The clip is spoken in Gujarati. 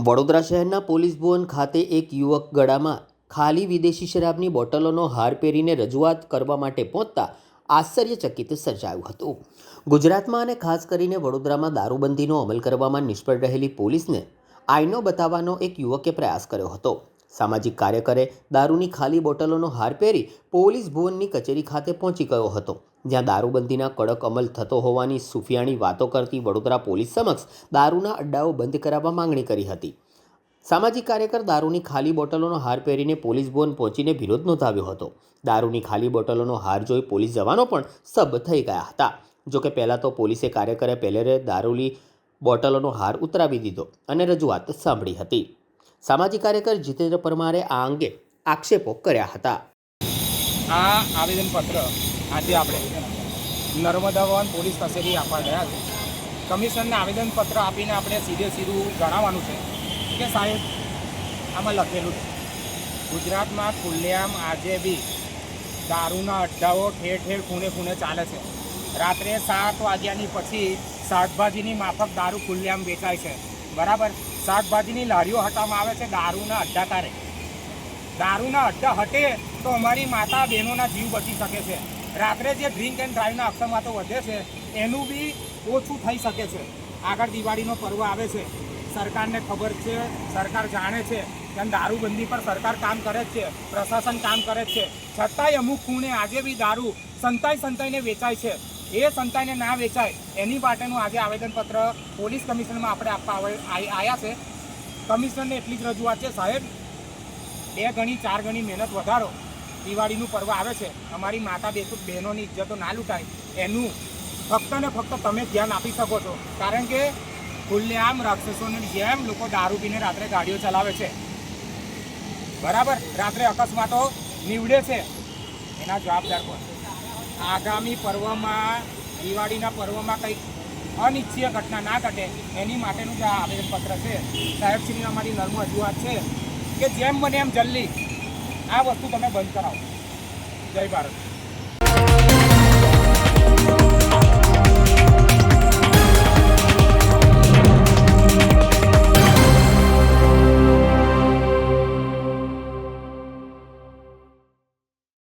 વડોદરા શહેરના પોલીસ ભવન ખાતે એક યુવક ગળામાં ખાલી વિદેશી શરાબની બોટલોનો હાર પહેરીને રજૂઆત કરવા માટે પહોંચતા આશ્ચર્યચકિત સર્જાયું હતું. ગુજરાતમાં અને ખાસ કરીને વડોદરામાં દારૂબંધીનો અમલ કરવામાં નિષ્ફળ રહેલી પોલીસને આઈનો બતાવવાનો એક યુવકે પ્રયાસ કર્યો હતો. સામાજિક કાર્યકરે દારૂની ખાલી બોટલોનો હાર પહેરી પોલીસ ભવનની કચેરી ખાતે પહોંચી ગયો હતો. જ્યાં દારૂબંધીના કડક અમલ થતો હોવાની સુફિયાણી વાતો કરતી વડોદરા પોલીસ સમક્ષ દારૂના અડ્ડાઓ બંધ કરાવવા માંગણી કરી હતી. સામાજિક કાર્યકર દારૂની ખાલી બોટલોનો હાર પહેરીને પોલીસ ભવન પહોંચીને વિરોધ નોંધાવ્યો હતો. દારૂની ખાલી બોટલોનો હાર જોઈ પોલીસ જવાનો પણ સબ થઈ ગયા હતા. જોકે પહેલાં તો પોલીસે કાર્યકરે પહેલે દારૂની બોટલોનો હાર ઉતરાવી દીધો અને રજૂઆત સાંભળી હતી. સામાજિક કાર્યકર જીતેન્દ્ર પરમારે આ અંગે આક્ષેપો કર્યા હતા. આ આવેદનપત્ર આજે આપણે નર્મદા ભવન પોલીસ કચેરી આપવા ગયા છે. કમિશનને આવેદનપત્ર આપીને આપણે સીધે સીધું જણાવવાનું છે કે સાહેબ, આમાં લખેલું છે, ગુજરાતમાં ખુલ્લેઆમ આજે બી દારૂના અડ્ડાઓ ઠેર ઠેર ખૂણે ખૂણે ચાલે છે. રાત્રે સાત વાગ્યાની પછી શાકભાજીની માફક દારૂ ખુલ્લેઆમ વેચાય છે. બરાબર? શાકભાજીની લારીઓ હટાવવામાં આવે છે, દારૂના અડ્ડા તારે. દારૂના અડ્ડા હટે તો અમારી માતા બહેનોના જીવ બચી શકે છે. રાત્રે જે ડ્રિંક એન્ડ ડ્રાઈવના અક્ષમાતો વધે છે, એનું બી ઓછું થઈ શકે છે. આગળ દિવાળીનો પર્વ આવે છે. સરકારને ખબર છે, સરકાર જાણે છે કે દારૂબંધી પર સરકાર કામ કરે જ છે, પ્રશાસન કામ કરે જ છે. છતાંય અમુક ખૂણે આજે બી દારૂ સંતાઈ સંતાઈને વેચાય છે. એ સંતાઈને ના વેચાય, એની માટેનું આજે આવેદનપત્ર પોલીસ કમિશનમાં આપણે આપવા આવે- આઈ- છે. કમિશનરને એટલી જ રજૂઆત છે, સાહેબ, બે ગણી, ચાર ગણી મહેનત વધારો. દિવાળીનું પર્વ આવે છે. અમારી માતા બહેનોની ઇજ્જતો ના લૂંટાય. એનું ફક્ત ને ફક્ત તમે ધ્યાન આપી શકો છો. કારણ કે ખુલ્લેઆમ રાક્ષસોની જેમ લોકો દારૂ પીને રાત્રે ગાડીઓ ચલાવે છે. બરાબર? રાત્રે અકસ્માતો નીવડે છે. એના જવાબદાર કોણ? આગામી પર્વમાં, દિવાળીના પર્વમાં કંઈક અનિચ્છીય ઘટના ના ઘટે, એની માટેનું જે આ આવેદનપત્ર છે. સાહેબશ્રીની અમારી નર્મ રજૂઆત છે કે જેમ બને એમ જલ્દી આ વસ્તુ તમે બંધ કરાવો. જય ભારત.